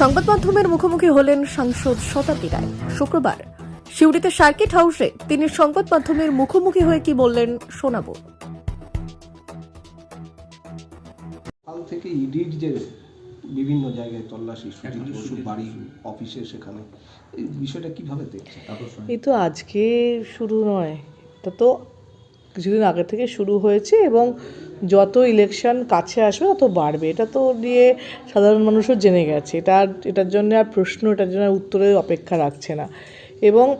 সংবাদ মাধ্যমের মুখোমুখি হলেন সাংসদ শতাব্দী রায়। শুক্রবার সিউড়িতে সার্কিট হাউসে তিনি সংবাদ মাধ্যমের মুখোমুখি হয়ে কি বললেন শোনাবো। কাল থেকে ইডির যে বিভিন্ন জায়গায় তল্লাশি সুজিত বসুর বাড়ি অফিসে সেখানে এই বিষয়টা কীভাবে দেখছে এই তো আজকে শুরু নয় এটা তো কিছুদিন আগে থেকে শুরু হয়েছে এবং যত ইলেকশন কাছে আসবে তত বাড়বে। এটা তো নিয়ে সাধারণ মানুষও জেনে গেছে। এটা এটার জন্য আর প্রশ্ন, এটার জন্য আর উত্তরের অপেক্ষা রাখছে না। এবং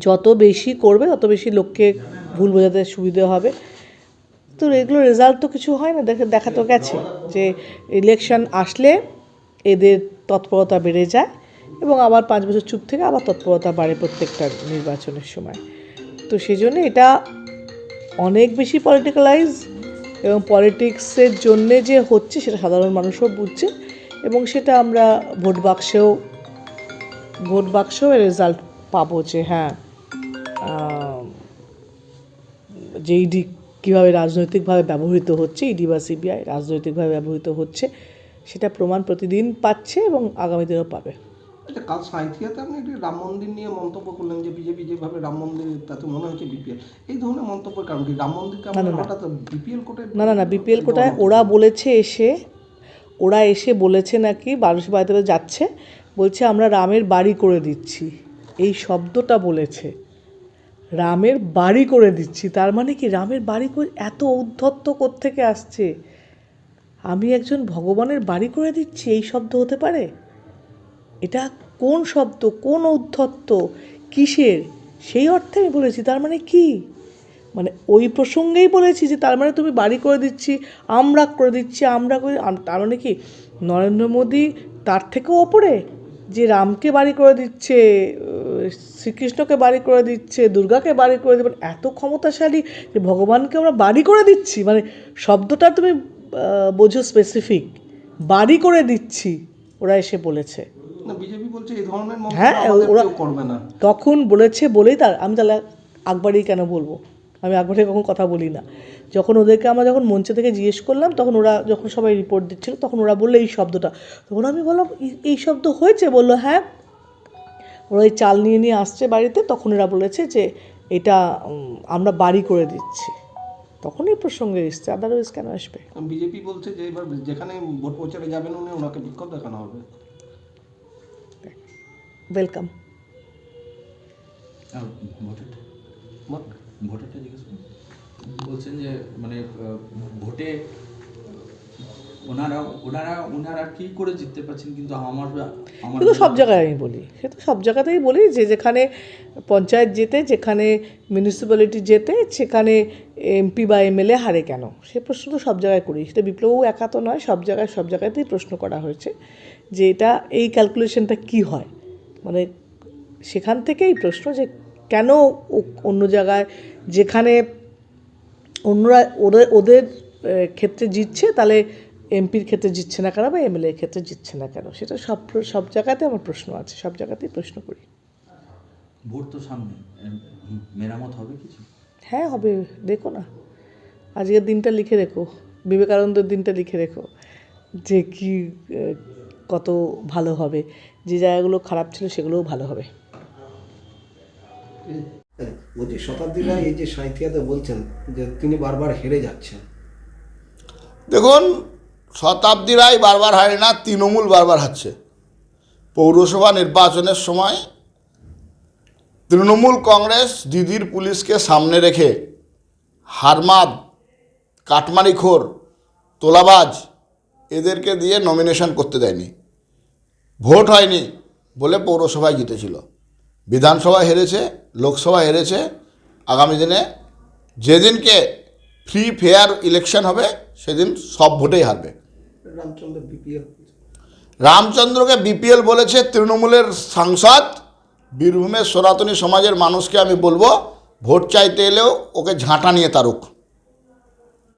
যত বেশি করবে, তত বেশি লোককে ভুল বোঝাতে সুবিধে হবে। তো এগুলো রেজাল্ট তো কিছু হয় না। দেখে, দেখা তো গেছে যে ইলেকশন আসলে এদের তৎপরতা বেড়ে যায় এবং আবার পাঁচ বছর চুপ থেকে আবার তৎপরতা বাড়ে প্রত্যেকটা নির্বাচনের সময়। তো সেই জন্য এটা অনেক বেশি পলিটিক্যালাইজ এবং পলিটিক্সের জন্যে যে হচ্ছে সেটা সাধারণ মানুষও বুঝছে এবং সেটা আমরা ভোট বাক্সেও ভোট বাক্সেও রেজাল্ট পাবো যে হ্যাঁ যে ইডি কীভাবে রাজনৈতিকভাবে ব্যবহৃত হচ্ছে ইডি বা সিবিআই রাজনৈতিকভাবে ব্যবহৃত হচ্ছে, সেটা প্রমাণ প্রতিদিন পাচ্ছে এবং আগামী দিনেও পাবে। আচ্ছা কাল সাঁইথিয়াতে আপনি একটি রাম মন্দির নিয়ে মন্তব্য করলেন যে বিজেপি যেভাবে রাম মন্দির তাতে মনে হচ্ছে বিপিএল। এই ধরনের মন্তব্যের কারণ কি? রাম মন্দিরকে না। হঠাৎ বিপিএল কোটে না না না বিপিএল কোটায় ওরা বলেছে এসে ওরা এসে বলেছে নাকি বারোশ বাড়িতে যাচ্ছে বলছে আমরা রামের বাড়ি করে দিচ্ছি। এই শব্দটা বলেছে। রামের বাড়ি করে দিচ্ছি। তার মানে কি? রামের বাড়ি করে এত ঔদ্ধত্য থেকে আসছে? আমি একজন ভগবানের বাড়ি করে দিচ্ছি এই শব্দ হতে পারে? এটা কোন শব্দ, কোন ঔদ্ধত্য কিসের? সেই অর্থে আমি বলেছি, তার মানে কি? মানে ওই প্রসঙ্গেই বলেছি যে তার মানে তুমি বাড়ি করে দিচ্ছি, আমরা করে দিচ্ছি, আমরা করে তার মানে কি? নরেন্দ্র মোদী তার থেকেও ওপরে, যে রামকে বাড়ি করে দিচ্ছে শ্রীকৃষ্ণকে বাড়ি করে দিচ্ছে, দুর্গাকে বাড়ি করে দেবেন এত ক্ষমতাশালী যে ভগবানকে আমরা বাড়ি করে দিচ্ছি। মানে শব্দটা তুমি বোঝো স্পেসিফিক বাড়ি করে দিচ্ছি, ওরা এসে বলেছে। বিজেপি বলছে এই ধরনের হ্যাঁ, ওরা- করবে না। তখন বলেছে বলেই তার আমি তাহলে আকবরই কেন বলব? আমি আকবরে কখন কথা বলি না। যখন ওদেরকে আমরা যখন মঞ্চে থেকে জিজ্ঞেস করলাম তখন ওরা যখন সবাই রিপোর্ট দিচ্ছিল তখন ওরা বলল এই শব্দটা। তখন আমি বললাম "এই- এই শব্দ হয়েছে? বলল হ্যাঁ। ওরা ওই চাল নিয়ে নিয়ে আসছে বাড়িতে তখন এরা বলেছে যে এটা আমরা বাড়ি করে দিচ্ছি। তখন এই প্রসঙ্গে এসছে আদারওয়াইজ কেন আসবে? বিজেপি বলছে যে এবার যেখানে ভোট প্রচারে যাবেন উনি ওনাকে বিক্ষোভ দেখানো হবে। ওয়েলকাম ভোটারটা জিজ্ঞেস বলছেন যে মানে ভোটে ওনারা ওনারা ওনারা কি করে জিততে পারছেন কিন্তু আমার আমার তো সব জায়গায় আমি বলি। সে তো সব জায়গাতেই বলি যে যেখানে পঞ্চায়েত যেতে যেখানে মিউনিসিপ্যালিটি যেতে সেখানে এমপি বা এমএলএ হারে কেন? সে প্রশ্ন তো সব জায়গায় করি। সেটা বিপ্লবও একা তো নয় সব জায়গায় সব জায়গাতেই প্রশ্ন করা হয়েছে যে এটা এই ক্যালকুলেশনটা কি হয়? মানে সেখান থেকেই প্রশ্ন যে কেন অন্য জায়গায় যেখানে অন্যরা ওদের ওদের ক্ষেত্রে জিতছে তাহলে এমপির ক্ষেত্রে জিতছে না কেন বা এমএলএ ক্ষেত্রে জিতছে না কেন? সেটা সব সব জায়গাতে আমার প্রশ্ন আছে সব জায়গাতেই প্রশ্ন করি। ভোট তো সামনে মেরামত হবে কিছু? হ্যাঁ হবে দেখো না। আজকের দিনটা লিখে রেখো বিবেকানন্দের দিনটা লিখে রেখো যে কি কত ভালো হবে। যে জায়গাগুলো খারাপ ছিল সেগুলোও ভালো হবে। বলছি শতাব্দীরা এই যে বলছেন যে তিনি বারবার হেরে যাচ্ছেন। দেখুন শতাব্দী রায় বারবার হারে না তৃণমূল বারবার হারছে। পৌরসভা নির্বাচনের সময় তৃণমূল কংগ্রেস দিদির পুলিশকে সামনে রেখে হারমাদ কাটমারিখোর তোলাবাজ এদেরকে দিয়ে নমিনেশন করতে দেয়নি। ভোট হয়নি বলে পৌরসভায় জিতেছিল। বিধানসভা হেরেছে লোকসভা হেরেছে আগামী দিনে যেদিনকে ফ্রি ফেয়ার ইলেকশন হবে সেদিন সব ভোটেই হারবে। রামচন্দ্র বিপিএল রামচন্দ্রকে বিপিএল বলেছে তৃণমূলের সাংসদ। বীরভূমের সনাতনী সমাজের মানুষকে আমি বলব ভোট চাইতে এলেও ওকে ঝাঁটা নিয়ে তারুক।